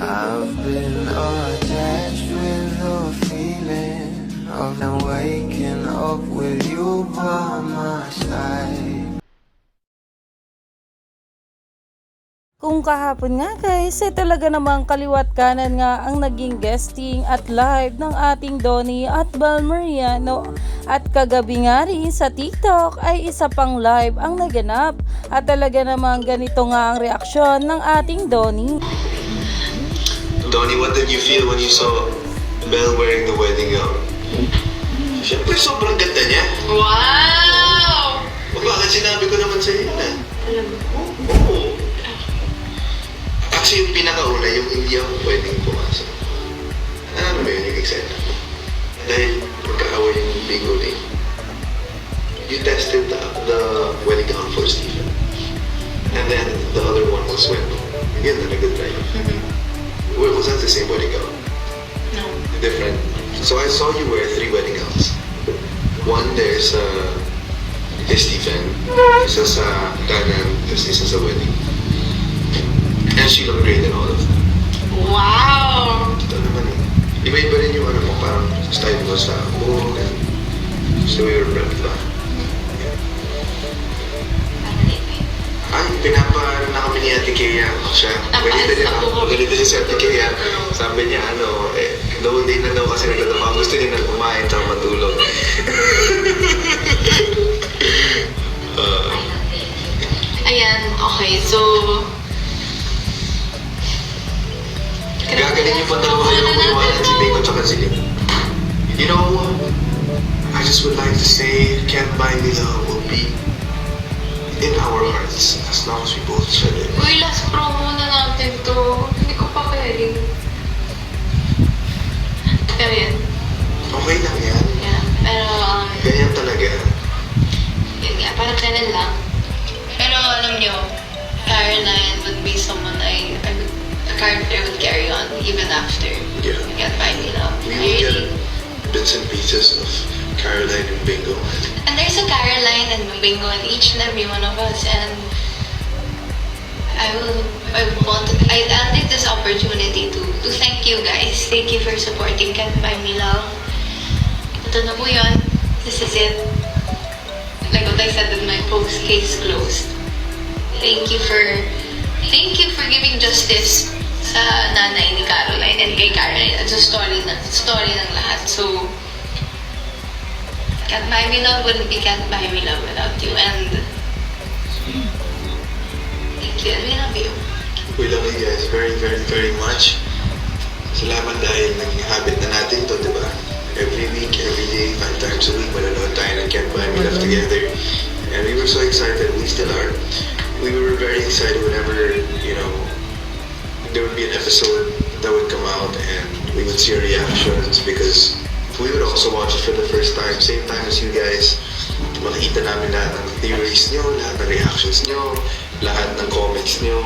I've been attached with the feeling of now waking up with you by my side. Kung kahapon nga guys, ay talaga namang kaliwat kanan nga ang naging guesting at live ng ating Donnie at Bal Mariano. At kagabi nga rin sa TikTok ay isa pang live ang naganap. At talaga namang ganito nga ang reaksyon ng ating Donnie. Donnie, what did you feel when you saw Belle wearing the wedding gown? Siyempre, sobrang ganda niya. Wow! O bakit sinabi ko naman sa'yo yun ah? Alam mo? Oo. Kasi yung pinakauna, yung hindi ako pwedeng pumasok. Ano ba yun yung excited ako? Dahil magkaaway yung bingo lane. You tested the, the wedding gown for Stephen. And then the other one was when, same wedding gown? No. different. So I saw you wear three wedding gowns. One there's uh, kay Stephen, isa sa kanan, tapos isa sa wedding. And she looked great in all of them. Wow! Ito naman eh. Iba-iba rin yung ano mo, parang style mo sa buhok so we were prepped ba? Siya, ganito niya, ganito niya si Ate Kea. Sabi niya, ano, eh, low day na daw kasi nagtatama. Gusto niya na kumain tsaka matulog. Ayan, okay, so... Gagaling yung pandalawa kayo kung iwanan si Bacon tsaka si Lim. You know, I just would like to say, Can't Buy Me Love will be in our hearts as long as we both share it. Uy, last promo na natin to. Hindi ko pa kaya Pero yan. Okay lang yan. Yeah. Pero, um, Ganyan talaga. yun nga, parang ganun lang. Pero alam nyo, Caroline would be someone I, I would, a character I would carry on even after Yeah. Get By Me Love. We will get really- bits and pieces of Caroline and Bingo. And Bingo in each and every one of us, and I will, I want I'll take this opportunity to, to thank you guys. Thank you for supporting Can't Buy Me Love. Ito na po yun. This is it. Like what I said in my post, case closed. Thank you for, thank you for giving justice sa nanay ni Caroline and kay Caroline at sa story, na, story ng lahat. So, Can't Buy Me Love wouldn't be Can't Buy Me Love without you. And thank you. And we love you. We love you guys very, very, very much. Salamat dahil naging habit na natin to, di ba? Every week, every day, five times a week, manonood tayo ng Can't Buy Me Love together. And we were so excited. We still are. We were very excited whenever, you know, there would be an episode that would come out and we would see our reactions because we would also watch it for the first time, same time as you guys. Makikita namin lahat ng theories nyo, lahat ng reactions nyo, lahat ng comments nyo.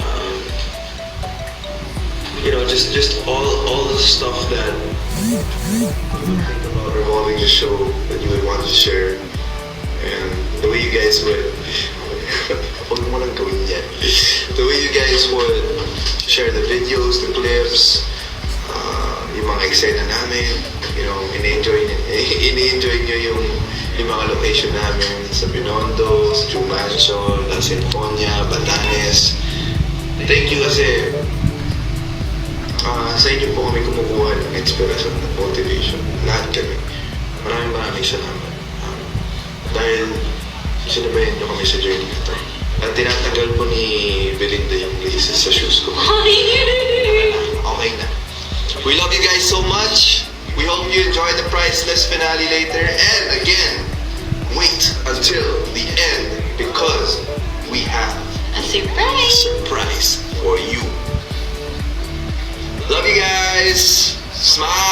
Um, you know, just just all all the stuff that you would think about revolving the show that you would want to share. And the way you guys would huwag mo nang gawin yan. The way you guys would share the videos, the clips, mga eksena namin, you know, in-enjoy, in-enjoy nyo yung, yung mga location namin sa Binondo, sa True Mansion, La Sinfonia, Batanes. Thank you kasi ah sa inyo po kami kumukuha ng inspiration at motivation. Lahat kami. Maraming maraming salamat. Um, dahil sinabayan nyo kami sa journey na to. At tinatagal po ni Belinda yung laces sa shoes ko. Okay na. We love you guys so much. We hope you enjoy the priceless finale later. And again, wait until the end because we have A surprise! surprise for you. Love you guys! Smile!